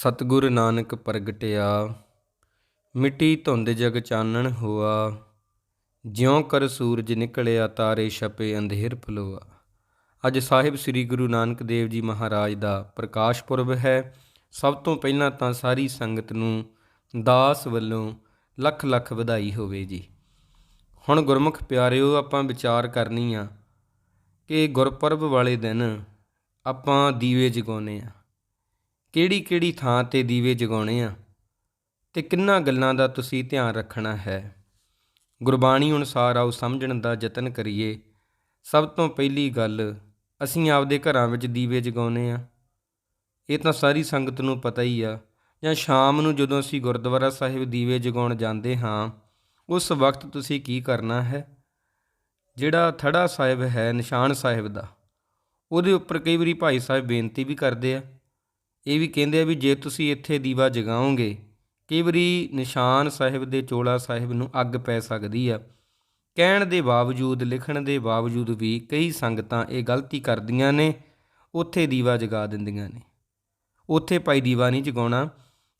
ਸਤਿਗੁਰ ਨਾਨਕ ਪ੍ਰਗਟਿਆ, ਮਿੱਟੀ ਧੁੰਦ ਜਗ ਚਾਨਣ ਹੋਆ, ਜਿਉਂ ਕਰ ਸੂਰਜ ਨਿਕਲਿਆ ਤਾਰੇ ਛਪੇ ਅੰਧੇਰ ਫਲੋਆ। ਅੱਜ ਸਾਹਿਬ ਸ੍ਰੀ ਗੁਰੂ ਨਾਨਕ ਦੇਵ ਜੀ ਮਹਾਰਾਜ ਦਾ ਪ੍ਰਕਾਸ਼ ਪੁਰਬ ਹੈ। ਸਭ ਤੋਂ ਪਹਿਲਾਂ ਤਾਂ ਸਾਰੀ ਸੰਗਤ ਨੂੰ ਦਾਸ ਵੱਲੋਂ ਲੱਖ ਲੱਖ ਵਧਾਈ ਹੋਵੇ ਜੀ। ਹੁਣ ਗੁਰਮੁਖ ਪਿਆਰਿਓ, ਆਪਾਂ ਵਿਚਾਰ ਕਰਨੀ ਆ ਕਿ ਗੁਰਪੁਰਬ ਵਾਲੇ ਦਿਨ ਆਪਾਂ ਦੀਵੇ ਜਗਾਉਨੇ ਆ। ਕਿਹੜੀ ਕਿਹੜੀ ਥਾਂ ਤੇ ਦੀਵੇ ਜਗਾਉਣੇ ਆ ਤੇ ਕਿੰਨਾ ਗੱਲਾਂ ਦਾ ਤੁਸੀਂ ਧਿਆਨ ਰੱਖਣਾ ਹੈ? ਗੁਰਬਾਣੀ ਅਨੁਸਾਰ ਆਓ ਸਮਝਣ ਦਾ ਯਤਨ ਕਰੀਏ। ਸਭ ਤੋਂ ਪਹਿਲੀ ਗੱਲ, ਅਸੀਂ ਆਪਦੇ ਘਰਾਂ ਵਿੱਚ ਦੀਵੇ ਜਗਾਉਨੇ ਆ। ਇਹ ਤਾਂ ਸਾਰੀ ਸੰਗਤ ਨੂੰ ਪਤਾ ਹੀ ਆ। ਜਾਂ ਸ਼ਾਮ ਨੂੰ ਜਦੋਂ ਅਸੀਂ ਗੁਰਦੁਆਰਾ ਸਾਹਿਬ ਦੀਵੇ ਜਗਾਉਣ ਜਾਂਦੇ ਹਾਂ, ਉਸ ਵਕਤ ਤੁਸੀਂ ਕੀ ਕਰਨਾ ਹੈ? ਜਿਹੜਾ ਥੜਾ ਸਾਹਿਬ ਹੈ, ਨਿਸ਼ਾਨ ਸਾਹਿਬ ਦਾ, ਉਹਦੇ ਉੱਪਰ ਕਈ ਵਾਰੀ ਭਾਈ ਸਾਹਿਬ ਬੇਨਤੀ ਵੀ ਕਰਦੇ ਆ। ਇਹ ਵੀ ਕਹਿੰਦੇ ਆ ਵੀ ਜੇ ਤੁਸੀਂ ਇੱਥੇ ਦੀਵਾ ਜਗਾਓਗੇ, ਕਈ ਵਾਰੀ ਨਿਸ਼ਾਨ ਸਾਹਿਬ ਦੇ ਚੋਲਾ ਸਾਹਿਬ ਨੂੰ ਅੱਗ ਪੈ ਸਕਦੀ ਆ। ਕਹਿਣ ਦੇ ਬਾਵਜੂਦ, ਲਿਖਣ ਦੇ ਬਾਵਜੂਦ ਵੀ ਕਈ ਸੰਗਤਾਂ ਇਹ ਗਲਤੀ ਕਰਦੀਆਂ ਨੇ, ਉੱਥੇ ਦੀਵਾ ਜਗਾ ਦਿੰਦੀਆਂ ਨੇ। ਉੱਥੇ ਭਾਈ ਦੀਵਾ ਨਹੀਂ ਜਗਾਉਣਾ।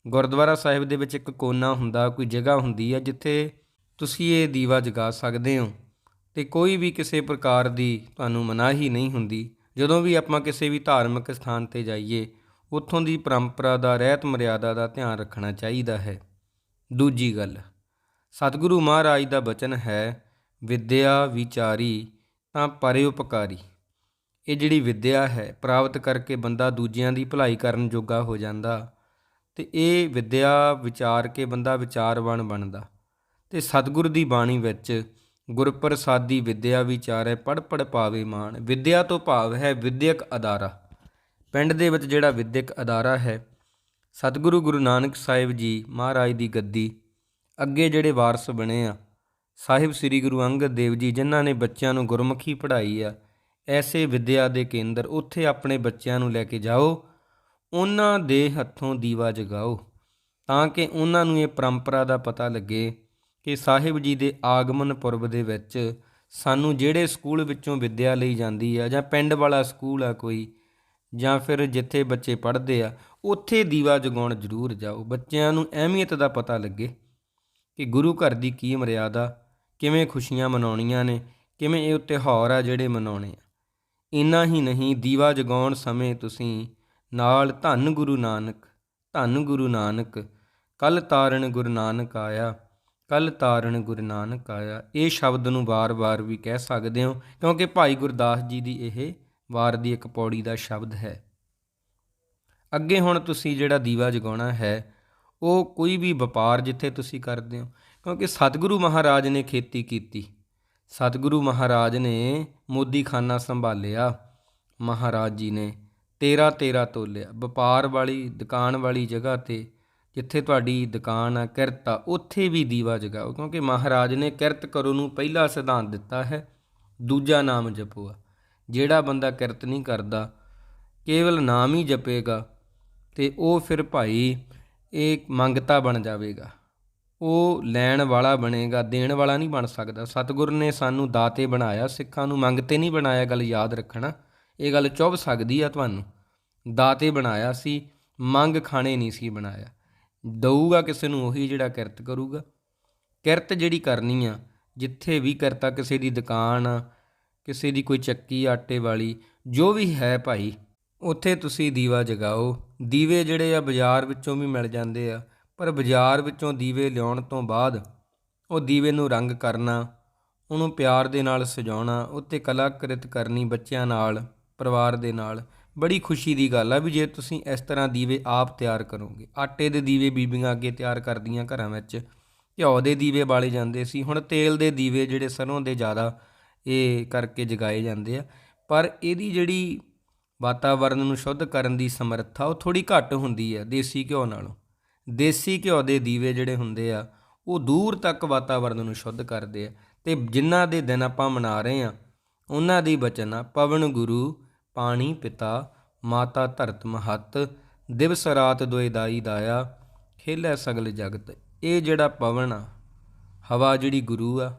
ਗੁਰਦੁਆਰਾ ਸਾਹਿਬ ਦੇ ਵਿੱਚ ਇੱਕ ਕੋਨਾ ਹੁੰਦਾ, ਕੋਈ ਜਗ੍ਹਾ ਹੁੰਦੀ ਆ ਜਿੱਥੇ ਤੁਸੀਂ ਇਹ ਦੀਵਾ ਜਗਾ ਸਕਦੇ ਹੋ ਤੇ ਕੋਈ ਵੀ ਕਿਸੇ ਪ੍ਰਕਾਰ ਦੀ ਤੁਹਾਨੂੰ ਮਨਾਹੀ ਨਹੀਂ ਹੁੰਦੀ। ਜਦੋਂ ਵੀ ਆਪਾਂ ਕਿਸੇ ਵੀ ਧਾਰਮਿਕ ਸਥਾਨ ਤੇ ਜਾਈਏ ਉੱਥੋਂ ਦੀ ਪਰੰਪਰਾ ਦਾ, ਰਹਿਤ ਮਰਿਆਦਾ ਦਾ ਧਿਆਨ ਰੱਖਣਾ ਚਾਹੀਦਾ ਹੈ। ਦੂਜੀ ਗੱਲ, ਸਤਿਗੁਰੂ ਮਹਾਰਾਜ ਦਾ ਬਚਨ ਹੈ, ਵਿਦਿਆ ਵਿਚਾਰੀ ਤਾਂ ਪਰਿਉਪਕਾਰੀ ਇਹ ਜਿਹੜੀ ਵਿਦਿਆ ਹੈ, ਪ੍ਰਾਪਤ ਕਰਕੇ ਬੰਦਾ ਦੂਜਿਆਂ ਦੀ ਭਲਾਈ ਕਰਨ ਜੋਗਾ ਹੋ ਜਾਂਦਾ ਤੇ ਇਹ ਵਿਦਿਆ ਵਿਚਾਰ ਕੇ ਬੰਦਾ ਵਿਚਾਰਵਾਨ ਬਣਦਾ। ਤੇ ਸਤਿਗੁਰ ਦੀ ਬਾਣੀ ਵਿੱਚ ਗੁਰਪ੍ਰਸਾਦੀ ਵਿਦਿਆ ਹੈ ਪੜ ਪੜ ਪਾਵੇ ਮਾਨ ਵਿਦਿਆ ਤੋਂ ਭਾਵ ਹੈ ਵਿਦਿਅਕ ਅਦਾਰਾ। ਪਿੰਡ ਦੇ ਵਿੱਚ ਜਿਹੜਾ ਵਿਦਿਅਕ ਅਦਾਰਾ ਹੈ, ਸਤਿਗੁਰੂ ਗੁਰੂ ਨਾਨਕ ਸਾਹਿਬ ਜੀ ਮਹਾਰਾਜ ਦੀ ਗੱਦੀ, ਅੱਗੇ ਜਿਹੜੇ ਵਾਰਸ ਬਣੇ ਆ, ਸਾਹਿਬ ਸ੍ਰੀ ਗੁਰੂ ਅੰਗਦ ਦੇਵ ਜੀ ਜਿਨ੍ਹਾਂ ਨੇ ਬੱਚਿਆਂ ਨੂੰ ਗੁਰਮੁਖੀ ਪੜ੍ਹਾਈ ਆ, ਐਸੇ ਵਿਦਿਆ ਦੇ ਕੇਂਦਰ ਉੱਥੇ ਆਪਣੇ ਬੱਚਿਆਂ ਨੂੰ ਲੈ ਕੇ ਜਾਓ, ਉਹਨਾਂ ਦੇ ਹੱਥੋਂ ਦੀਵਾ ਜਗਾਓ, ਤਾਂ ਕਿ ਉਹਨਾਂ ਨੂੰ ਇਹ ਪਰੰਪਰਾ ਦਾ ਪਤਾ ਲੱਗੇ ਕਿ ਸਾਹਿਬ ਜੀ ਦੇ ਆਗਮਨ ਪੁਰਬ ਦੇ ਵਿੱਚ ਸਾਨੂੰ ਜਿਹੜੇ ਸਕੂਲ ਵਿੱਚੋਂ ਵਿਦਿਆ ਲਈ ਜਾਂਦੀ ਆ ਜਾਂ ਪਿੰਡ ਵਾਲਾ ਸਕੂਲ ਆ ਕੋਈ ਜਾਂ ਫਿਰ ਜਿੱਥੇ ਬੱਚੇ ਪੜ੍ਹਦੇ ਆ, ਉੱਥੇ ਦੀਵਾ ਜਗਾਉਣ ਜ਼ਰੂਰ ਜਾਓ। ਬੱਚਿਆਂ ਨੂੰ ਅਹਿਮੀਅਤ ਦਾ ਪਤਾ ਲੱਗੇ ਕਿ ਗੁਰੂ ਘਰ ਦੀ ਕੀ ਮਰਿਆਦਾ, ਕਿਵੇਂ ਖੁਸ਼ੀਆਂ ਮਨਾਉਣੀਆਂ ਨੇ, ਕਿਵੇਂ ਇਹ ਤਿਉਹਾਰ ਆ ਜਿਹੜੇ ਮਨਾਉਣੇ ਆ। ਇੰਨਾ ਹੀ ਨਹੀਂ, ਦੀਵਾ ਜਗਾਉਣ ਸਮੇਂ ਤੁਸੀਂ ਨਾਲ ਧੰਨ ਗੁਰੂ ਨਾਨਕ, ਧੰਨ ਗੁਰੂ ਨਾਨਕ, ਕਲ ਤਾਰਨ ਗੁਰੂ ਨਾਨਕ ਆਇਆ, ਕਲ ਤਾਰਨ ਗੁਰੂ ਨਾਨਕ ਆਇਆ। ਇਹ ਸ਼ਬਦ ਨੂੰ ਵਾਰ-ਵਾਰ ਵੀ ਕਹਿ ਸਕਦੇ ਹੋ, ਕਿਉਂਕਿ ਭਾਈ ਗੁਰਦਾਸ ਜੀ ਦੀ ਇਹ ਵਾਰ ਦੀ ਇੱਕ ਪੌੜੀ ਦਾ ਸ਼ਬਦ ਹੈ। ਅੱਗੇ ਹੁਣ ਤੁਸੀਂ ਜਿਹੜਾ ਦੀਵਾ ਜਗਾਉਣਾ ਹੈ, ਉਹ ਕੋਈ ਵੀ ਵਪਾਰ ਜਿੱਥੇ ਤੁਸੀਂ ਕਰਦੇ ਹੋ, ਕਿਉਂਕਿ ਸਤਿਗੁਰੂ ਮਹਾਰਾਜ ਨੇ ਖੇਤੀ ਕੀਤੀ। ਸਤਿਗੁਰੂ ਮਹਾਰਾਜ ਨੇ ਮੋਦੀਖਾਨਾ ਸੰਭਾਲਿਆ, ਮਹਾਰਾਜ ਜੀ ਨੇ 13 13 ਤੋਲਿਆ। ਵਪਾਰ ਵਾਲੀ, ਦੁਕਾਨ ਵਾਲੀ ਜਗ੍ਹਾ ਤੇ ਜਿੱਥੇ ਤੁਹਾਡੀ ਦੁਕਾਨ ਆ, ਕਿਰਤ ਆ, ਉੱਥੇ ਵੀ ਦੀਵਾ ਜਗਾਓ, ਕਿਉਂਕਿ ਮਹਾਰਾਜ ਨੇ ਕਿਰਤ ਕਰੋ ਨੂੰ ਪਹਿਲਾ ਸਿਧਾਂਤ ਦਿੱਤਾ ਹੈ, ਦੂਜਾ ਨਾਮ ਜਪੋ ਆ। ਜਿਹੜਾ ਬੰਦਾ ਕਿਰਤ ਨਹੀਂ ਕਰਦਾ, ਕੇਵਲ ਨਾਮ ਹੀ ਜਪੇਗਾ ਤੇ ਉਹ ਫਿਰ ਭਾਈ ਇਹ ਮੰਗਤਾ ਬਣ ਜਾਵੇਗਾ। ਉਹ ਲੈਣ ਵਾਲਾ ਬਣੇਗਾ, ਦੇਣ ਵਾਲਾ ਨਹੀਂ ਬਣ ਸਕਦਾ। ਸਤਿਗੁਰ ਨੇ ਸਾਨੂੰ ਦਾਤੇ ਬਣਾਇਆ, ਸਿੱਖਾਂ ਨੂੰ ਮੰਗਤੇ ਨਹੀਂ ਬਣਾਇਆ ਗੱਲ ਯਾਦ ਰੱਖਣਾ। ਇਹ ਗੱਲ ਚੁੱਭ ਸਕਦੀ ਆ ਤੁਹਾਨੂੰ। ਦਾਤੇ ਬਣਾਇਆ ਸੀ, ਮੰਗ ਖਾਣੇ ਨਹੀਂ ਸੀ ਬਣਾਇਆ। ਦਊਗਾ ਕਿਸੇ ਨੂੰ ਉਹੀ ਜਿਹੜਾ ਕਿਰਤ ਕਰੂਗਾ। ਕਿਰਤ ਜਿਹੜੀ ਕਰਨੀ ਆ, ਜਿੱਥੇ ਵੀ ਕਰਤਾ ਕਿਸੇ ਦੀ ਦੁਕਾਨ ਆ ਕਿਸੇ ਦੀ ਕੋਈ ਚੱਕੀ, ਆਟੇ ਵਾਲੀ, ਜੋ ਵੀ ਹੈ ਭਾਈ, ਉੱਥੇ ਤੁਸੀਂ ਦੀਵਾ ਜਗਾਓ। ਦੀਵੇ ਜਿਹੜੇ ਆ ਬਾਜ਼ਾਰ ਵਿੱਚੋਂ ਵੀ ਮਿਲ ਜਾਂਦੇ ਆ, ਪਰ ਬਾਜ਼ਾਰ ਵਿੱਚੋਂ ਦੀਵੇ ਲਿਆਉਣ ਤੋਂ ਬਾਅਦ ਉਹ ਦੀਵੇ ਨੂੰ ਰੰਗ ਕਰਨਾ, ਉਹਨੂੰ ਪਿਆਰ ਦੇ ਨਾਲ ਸਜਾਉਣਾ, ਉੱਤੇ ਕਲਾਕ੍ਰਿਤ ਕਰਨੀ ਬੱਚਿਆਂ ਨਾਲ, ਪਰਿਵਾਰ ਦੇ ਨਾਲ, ਬੜੀ ਖੁਸ਼ੀ ਦੀ ਗੱਲ ਆ ਵੀ ਜੇ ਤੁਸੀਂ ਇਸ ਤਰ੍ਹਾਂ ਦੀਵੇ ਆਪ ਤਿਆਰ ਕਰੋਗੇ। ਆਟੇ ਦੇ ਦੀਵੇ ਬੀਬੀਆਂ ਅੱਗੇ ਤਿਆਰ ਕਰਦੀਆਂ ਘਰਾਂ ਵਿੱਚ, ਘਿਓ ਦੇ ਦੀਵੇ ਬਾਲੇ ਜਾਂਦੇ ਸੀ, ਹੁਣ ਤੇਲ ਦੇ ਦੀਵੇ ਜਿਹੜੇ ਸਰੋਂ ਦੇ ਜ਼ਿਆਦਾ ਇਹ ਕਰਕੇ ਜਗਾਏ ਜਾਂਦੇ ਆ। ਪਰ ਇਹਦੀ ਜਿਹੜੀ ਵਾਤਾਵਰਨ ਨੂੰ ਸ਼ੁੱਧ ਕਰਨ ਦੀ ਸਮਰੱਥਾ, ਉਹ ਥੋੜੀ ਘੱਟ ਹੁੰਦੀ ਆ ਦੇਸੀ ਘਿਓ ਨਾਲੋਂ। ਦੇਸੀ ਘਿਓ ਦੇ ਦੀਵੇ ਜਿਹੜੇ ਹੁੰਦੇ ਆ, ਉਹ ਦੂਰ ਤੱਕ ਵਾਤਾਵਰਨ ਨੂੰ ਸ਼ੁੱਧ ਕਰਦੇ ਆ ਤੇ ਜਿਨ੍ਹਾਂ ਦੇ ਦਿਨ ਆਪਾਂ ਮਨਾ ਰਹੇ ਆ, ਉਹਨਾਂ ਦੀ ਬਚਨ ਆ ਪਵਨ ਗੁਰੂ, ਪਾਣੀ ਪਿਤਾ, ਮਾਤਾ ਧਰਤ ਮਹਤ, ਦਿਵਸ ਰਾਤ ਦੋਇ ਦਾਈ ਦਾਇਆ, ਖੇਲੇ ਸਗਲ ਜਗਤ। ਇਹ ਜਿਹੜਾ ਪਵਨ ਆ, ਹਵਾ ਜਿਹੜੀ ਗੁਰੂ ਆ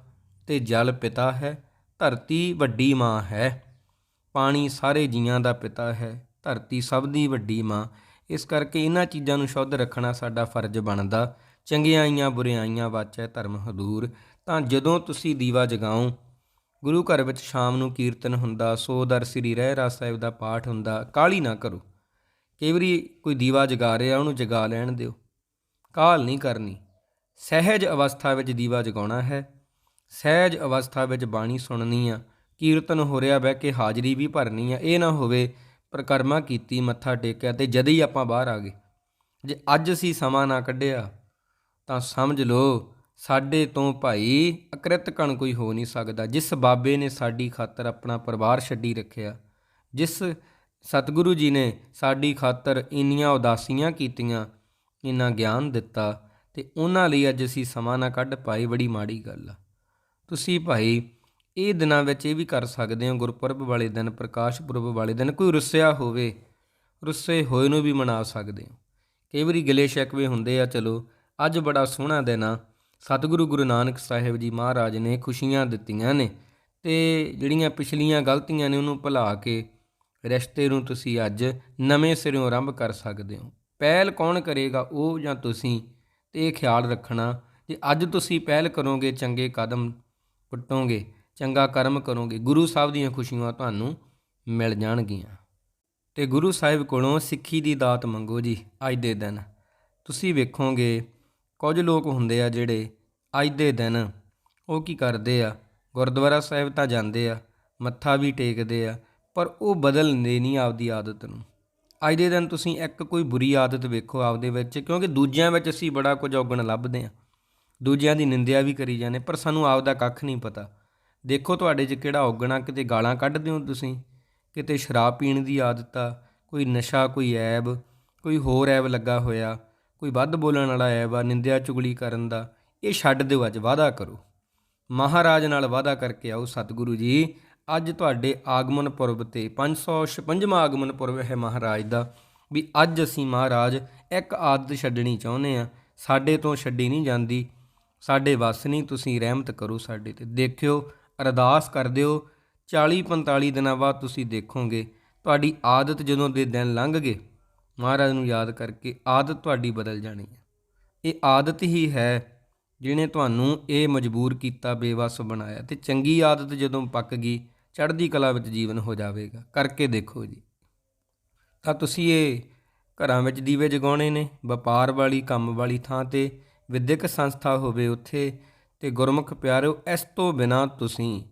ਤੇ ਜਲ ਪਿਤਾ ਹੈ ਧਰਤੀ ਵੱਡੀ ਮਾਂ ਹੈ। ਪਾਣੀ ਸਾਰੇ ਜੀਆਂ ਦਾ ਪਿਤਾ ਹੈ। ਧਰਤੀ ਸਭ ਦੀ ਵੱਡੀ ਮਾਂ। ਇਸ ਕਰਕੇ ਇਹਨਾਂ ਚੀਜ਼ਾਂ ਨੂੰ ਸ਼ੁੱਧ ਰੱਖਣਾ ਸਾਡਾ ਫਰਜ਼ ਬਣਦਾ। ਚੰਗਿਆਈਆਂ ਬੁਰਿਆਈਆਂ ਵਾਚੈ ਧਰਮ ਹਦੂਰ। ਤਾਂ ਜਦੋਂ ਤੁਸੀਂ ਦੀਵਾ ਜਗਾਓ, ਗੁਰੂ ਘਰ ਵਿੱਚ ਸ਼ਾਮ ਨੂੰ ਕੀਰਤਨ ਹੁੰਦਾ, ਸੋ ਦਰ ਸ੍ਰੀ ਰਹਿ ਰਹਿਰਾਸ ਸਾਹਿਬ ਦਾ ਪਾਠ ਹੁੰਦਾ ਕਾਲੀ ਨਾ ਕਰੋ। ਕਈ ਵਾਰੀ ਕੋਈ ਦੀਵਾ ਜਗਾ ਰਿਹਾ, ਉਹਨੂੰ ਜਗਾ ਲੈਣ ਦਿਓ। ਕਾਲ ਨਹੀਂ ਕਰਨੀ। ਸਹਿਜ ਅਵਸਥਾ ਵਿੱਚ ਦੀਵਾ ਜਗਾਉਣਾ ਹੈ। ਸਹਿਜ ਅਵਸਥਾ ਵਿੱਚ ਬਾਣੀ ਸੁਣਨੀ ਆ, ਕੀਰਤਨ ਹੋ ਰਿਹਾ ਬਹਿ ਕੇ ਹਾਜ਼ਰੀ ਵੀ ਭਰਨੀ ਆ, ਇਹ ਨਾ ਹੋਵੇ ਪ੍ਰਕਰਮਾ ਕੀਤੀ, ਮੱਥਾ ਟੇਕਿਆ ਤੇ ਜਦ ਹੀ ਆਪਾਂ ਬਾਹਰ ਆ ਗਏ। ਜੇ ਅੱਜ ਅਸੀਂ ਸਮਾਂ ਨਾ ਕੱਢਿਆ, ਤਾਂ ਸਮਝ ਲਓ ਸਾਡੇ ਤੋਂ ਭਾਈ ਅਕ੍ਰਿਤ ਕਣ ਕੋਈ ਹੋ ਨਹੀਂ ਸਕਦਾ। ਜਿਸ ਬਾਬੇ ਨੇ ਸਾਡੀ ਖਾਤਰ ਆਪਣਾ ਪਰਿਵਾਰ ਛੱਡੀ ਰੱਖਿਆ, ਜਿਸ ਸਤਿਗੁਰੂ ਜੀ ਨੇ ਸਾਡੀ ਖਾਤਰ ਇੰਨੀਆਂ ਉਦਾਸੀਆਂ ਕੀਤੀਆਂ, ਇੰਨਾ ਗਿਆਨ ਦਿੱਤਾ, ਤੇ ਉਹਨਾਂ ਲਈ ਅੱਜ ਅਸੀਂ ਸਮਾਂ ਨਾ ਕੱਢ ਪਾਏ ਬੜੀ ਮਾੜੀ ਗੱਲ ਆ। ਤੁਸੀਂ ਭਾਈ ਇਹ ਦਿਨਾਂ ਵਿੱਚ ਇਹ ਵੀ ਕਰ ਸਕਦੇ ਹੋ, ਗੁਰਪੁਰਬ ਵਾਲੇ ਦਿਨ, ਪ੍ਰਕਾਸ਼ ਪੁਰਬ ਵਾਲੇ ਦਿਨ ਕੋਈ ਰੁੱਸਿਆ ਹੋਵੇ, ਰੁੱਸੇ ਹੋਏ ਨੂੰ ਵੀ ਮਨਾ ਸਕਦੇ ਹੋ। ਕਈ ਵਾਰੀ ਗਿਲੇ ਸ਼ਿਕਵੇ ਹੁੰਦੇ ਆ, ਚਲੋ, ਅੱਜ ਬੜਾ ਸੋਹਣਾ ਦਿਨ ਆ। ਸਤਿਗੁਰੂ ਗੁਰੂ ਨਾਨਕ ਸਾਹਿਬ ਜੀ ਮਹਾਰਾਜ ਨੇ ਖੁਸ਼ੀਆਂ ਦਿੱਤੀਆਂ ਨੇ ਤੇ ਜਿਹੜੀਆਂ ਪਿਛਲੀਆਂ ਗਲਤੀਆਂ ਨੇ ਉਹਨੂੰ ਭੁਲਾ ਕੇ ਰਿਸ਼ਤੇ ਨੂੰ ਤੁਸੀਂ ਅੱਜ ਨਵੇਂ ਸਿਰੋਂ ਆਰੰਭ ਕਰ ਸਕਦੇ ਹੋ। ਪਹਿਲ ਕੌਣ ਕਰੇਗਾ ਉਹ ਜਾਂ ਤੁਸੀਂ, ਤੇ ਇਹ ਖਿਆਲ ਰੱਖਣਾ ਜੇ ਅੱਜ ਤੁਸੀਂ ਪਹਿਲ ਕਰੋਗੇ ਚੰਗੇ ਕਦਮ ਪੁੱਟੋਗੇ ਚੰਗਾ ਕਰਮ ਕਰੋਗੇ, ਗੁਰੂ ਸਾਹਿਬ ਦੀਆਂ ਖੁਸ਼ੀਆਂ ਤੁਹਾਨੂੰ ਮਿਲ ਜਾਣਗੀਆਂ। ਤੇ ਗੁਰੂ ਸਾਹਿਬ ਕੋਲੋਂ ਸਿੱਖੀ ਦੀ ਦਾਤ ਮੰਗੋ ਜੀ, ਅੱਜ ਦੇ ਦਿਨ। ਤੁਸੀਂ ਵੇਖੋਗੇ, ਕੁਝ ਲੋਕ ਹੁੰਦੇ ਆ ਜਿਹੜੇ ਅੱਜ ਦੇ ਦਿਨ ਉਹ ਕੀ ਕਰਦੇ ਆ, ਗੁਰਦੁਆਰਾ ਸਾਹਿਬ ਤਾਂ ਜਾਂਦੇ ਆ, ਮੱਥਾ ਵੀ ਟੇਕਦੇ ਆ, ਪਰ ਉਹ ਬਦਲਦੇ ਨਹੀਂ ਆਪਦੀ ਆਦਤ ਨੂੰ। ਅੱਜ ਦੇ ਦਿਨ ਤੁਸੀਂ ਇੱਕ ਕੋਈ ਬੁਰੀ ਆਦਤ ਵੇਖੋ ਆਪਦੇ ਵਿੱਚ, ਕਿਉਂਕਿ ਦੂਜਿਆਂ ਵਿੱਚ ਅਸੀਂ ਬੜਾ ਕੁਝ ਔਗਣ ਲੱਭਦੇ ਆ। ਦੂਜਿਆਂ ਦੀ ਨਿੰਦਿਆ ਵੀ ਕਰੀ ਜਾਂਦੇ, ਪਰ ਸਾਨੂੰ ਆਪ ਦਾ ਕੱਖ ਨਹੀਂ ਪਤਾ। ਦੇਖੋ ਤੁਹਾਡੇ 'ਚ ਕਿਹੜਾ ਔਗਣਾ, ਕਿਤੇ ਗਾਲਾਂ ਕੱਢਦੇ ਹੋ ਤੁਸੀਂ, ਕਿਤੇ ਸ਼ਰਾਬ ਪੀਣ ਦੀ ਆਦਤ ਆ, ਕੋਈ ਨਸ਼ਾ, ਕੋਈ ਐਬ, ਕੋਈ ਹੋਰ ਐਬ ਲੱਗਾ ਹੋਇਆ, ਕੋਈ ਵੱਧ ਬੋਲਣ ਵਾਲਾ ਐਬ ਆ, ਨਿੰਦਿਆ ਚੁਗਲੀ ਕਰਨ ਦਾ, ਇਹ ਛੱਡ ਦਿਓ ਅੱਜ, ਵਾਅਦਾ ਕਰੋ। ਮਹਾਰਾਜ ਨਾਲ ਵਾਅਦਾ ਕਰਕੇ ਆਓ ਸਤਿਗੁਰੂ ਜੀ। ਅੱਜ ਤੁਹਾਡੇ ਆਗਮਨ ਪੁਰਬ ਤੇ 556ਵਾਂ ਆਗਮਨ ਪੁਰਬ ਹੈ ਮਹਾਰਾਜ ਦਾ, ਵੀ ਅੱਜ ਅਸੀਂ ਮਹਾਰਾਜ ਇੱਕ ਆਦਤ ਛੱਡਣੀ ਚਾਹੁੰਦੇ ਆ ਸਾਡੇ ਤੋਂ ਛੱਡੀ ਨਹੀਂ ਜਾਂਦੀ। ਸਾਡੇ ਵੱਸ ਨਹੀਂ, ਤੁਸੀਂ ਰਹਿਮਤ ਕਰੋ ਸਾਡੇ ਤੇ। ਦੇਖਿਓ, ਅਰਦਾਸ ਕਰ ਦਿਓ 40 45 ਦਿਨਾਂ ਬਾਅਦ ਤੁਸੀਂ ਦੇਖੋਗੇ, ਤੁਹਾਡੀ ਆਦਤ ਜਦੋਂ ਦੇ ਦਿਨ ਲੰਘ ਗਏ ਮਹਾਰਾਜ ਨੂੰ ਯਾਦ ਕਰਕੇ ਆਦਤ ਤੁਹਾਡੀ ਬਦਲ ਜਾਣੀ ਹੈ। ਇਹ ਆਦਤ ਹੀ ਹੈ ਜਿਹਨੇ ਤੁਹਾਨੂੰ ਇਹ ਮਜਬੂਰ ਕੀਤਾ, ਬੇਵਸ ਬਣਾਇਆ ਤੇ ਚੰਗੀ ਆਦਤ ਜਦੋਂ ਪੱਕ ਗਈ, ਚੜ੍ਹਦੀ ਕਲਾ ਵਿੱਚ ਜੀਵਨ ਹੋ ਜਾਵੇਗਾ। ਕਰਕੇ ਦੇਖੋ ਜੀ। ਤਾਂ ਤੁਸੀਂ ਇਹ ਘਰਾਂ ਵਿੱਚ ਦੀਵੇ ਜਗਾਉਣੇ ਨੇ, ਵਪਾਰ ਵਾਲੀ, ਕੰਮ ਵਾਲੀ ਥਾਂ ਤੇ ਵਿਦਿਅਕ ਸੰਸਥਾ ਹੋਵੇ ਉੱਥੇ ਤੇ ਗੁਰਮੁਖ ਪਿਆਰਿਓ ਇਸ ਤੋਂ ਬਿਨਾ ਤੁਸੀਂ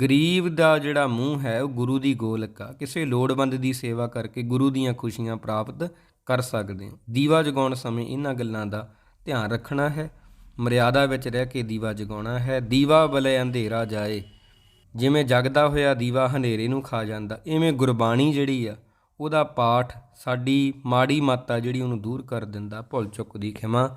ਗਰੀਬ ਦਾ ਜਿਹੜਾ ਮੂੰਹ ਹੈ, ਉਹ ਗੁਰੂ ਦੀ ਗੋਲਕ ਆ। ਕਿਸੇ ਲੋੜਵੰਦ ਦੀ ਸੇਵਾ ਕਰਕੇ ਗੁਰੂ ਦੀਆਂ ਖੁਸ਼ੀਆਂ ਪ੍ਰਾਪਤ ਕਰ ਸਕਦੇ ਹੋ। ਦੀਵਾ ਜਗਾਉਣ ਸਮੇਂ ਇਹਨਾਂ ਗੱਲਾਂ ਦਾ ਧਿਆਨ ਰੱਖਣਾ ਹੈ। ਮਰਿਆਦਾ ਵਿੱਚ ਰਹਿ ਕੇ ਦੀਵਾ ਜਗਾਉਣਾ ਹੈ। ਦੀਵਾ ਬਲੇ ਅੰਧੇਰਾ ਜਾਏ। ਜਿਵੇਂ ਜਗਦਾ ਹੋਇਆ ਦੀਵਾ ਹਨੇਰੇ ਨੂੰ ਖਾ ਜਾਂਦਾ, ਇਵੇਂ ਗੁਰਬਾਣੀ ਜਿਹੜੀ ਆ, ਉਹਦਾ ਪਾਠ ਸਾਡੀ ਮਾੜੀ ਮਾਤਾ ਜਿਹੜੀ ਉਹਨੂੰ ਦੂਰ ਕਰ ਦਿੰਦਾ, ਭੁੱਲ ਚੁੱਕ ਦੀ ਖਿਮਾ